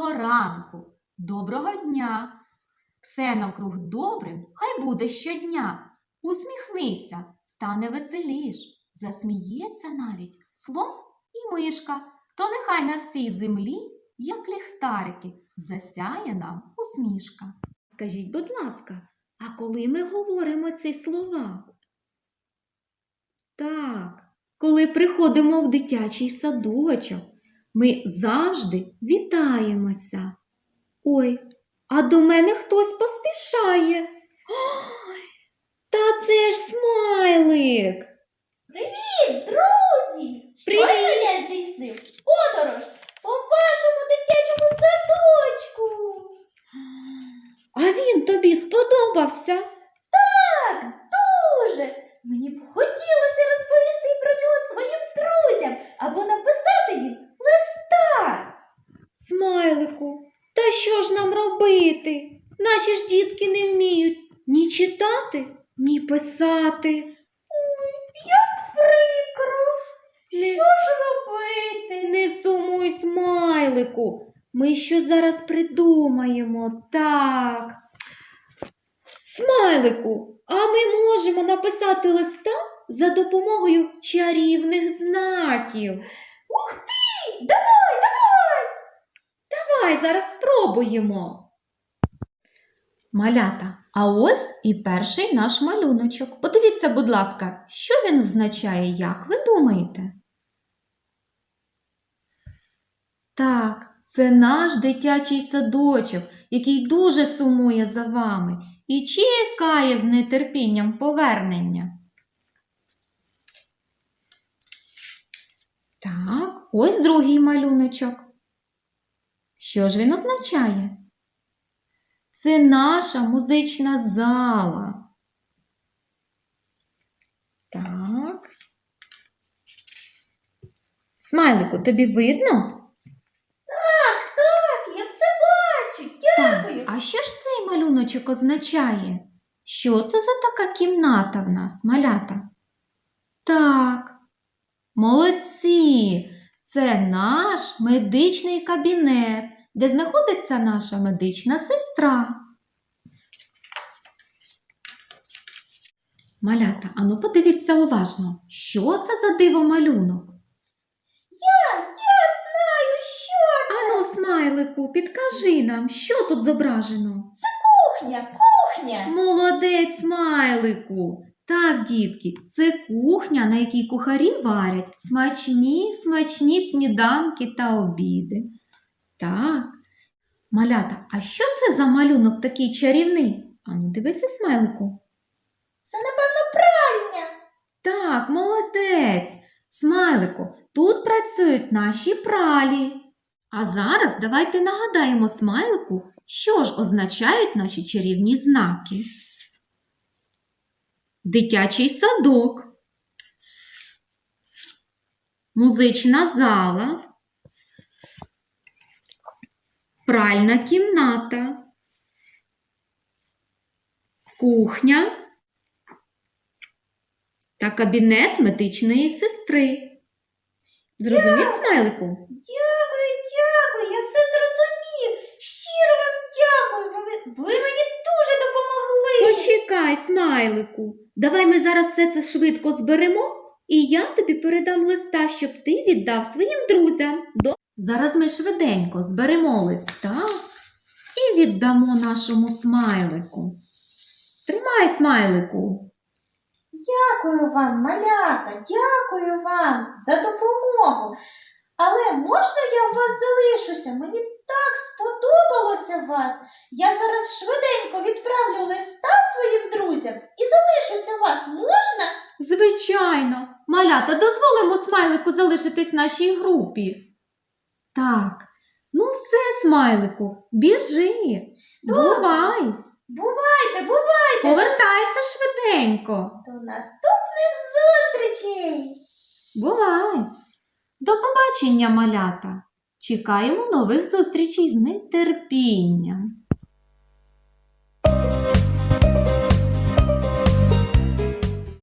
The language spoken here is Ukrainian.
доброго ранку, доброго дня. Все навкруг добрим, хай буде щодня. Усміхнися, стане веселіш, засміється навіть слон і мишка. То нехай на всій землі, як ліхтарики, засяє нам усмішка. Скажіть, будь ласка, а коли ми говоримо ці слова? Так, коли приходимо в дитячий садочок, ми завжди вітаємося. Ой, а до мене хтось поспішає. Ой, та це ж смайлик. Привіт, друзі! Привіт! Щойно я здійснив подорож по вашому дитячому садочку. А він тобі сподобався? Так, дуже. Мені б хотілося розповісти про нього своїм друзям або написати їм листа. Смайлику, та що ж нам робити? Наші ж дітки не вміють ні читати, ні писати. Ой, як Прикро. Не, Що ж робити? не сумуй, смайлику. Ми що зараз придумаємо? Так. Смайлику, а ми можемо написати листа за допомогою чарівних знаків. Ух ти! Давай, зараз спробуємо. Малята, а ось і перший наш малюночок. Подивіться, будь ласка, що він означає, як ви думаєте? Так, це наш дитячий садочок, який дуже сумує за вами і чекає з нетерпінням повернення. Так, ось другий малюночок. Що ж він означає? Це наша музична зала. Так. Смайлику, тобі видно? Так, так, я все бачу. Дякую. Так. А що ж цей малюночок означає? Що це за така кімната в нас, малята? Так. Молодці! Це наш медичний кабінет, де знаходиться наша медична сестра. Малята, ану подивіться уважно, що це за диво малюнок? Я, я знаю, що це. Ану, смайлику, підкажи нам, що тут зображено? Це Кухня, кухня. Молодець, смайлику. Так, дітки, це кухня, на якій кухарі варять смачні, смачні сніданки та обіди. Так. Малята, а що це за малюнок такий чарівний? Ану, дивися, смайлику. Це, напевно, пральня. Так, молодець. Смайлику, тут працюють наші пралі. А зараз давайте нагадаємо смайлику, що ж означають наші чарівні знаки. Дитячий садок, музична зала, пральна кімната, кухня та кабінет медичної сестри. Зрозумів, смайлику? Дякую, дякую, я все зрозумів. Щиро вам дякую. Ви, ви мені дуже допомогли. Почекай, смайлику. Давай ми зараз все це швидко зберемо, і я тобі передам листа, щоб ти віддав своїм друзям. Зараз ми швиденько зберемо листа і віддамо нашому смайлику. Тримай, смайлику. Дякую вам, малята, дякую вам за допомогу. Але можна я у вас залишуся? Мені так сподобалося вас. Я зараз швиденько відправлю листа своїм друзям і залишуся у вас. Можна? Звичайно, малята, дозволимо смайлику залишитись нашій групі. Так, ну все, смайлику, біжи. Бувай, Бувайте, бувайте. повертайся швиденько. До наступних зустрічей! Бувай! До побачення, малята! Чекаємо нових зустрічей з нетерпінням.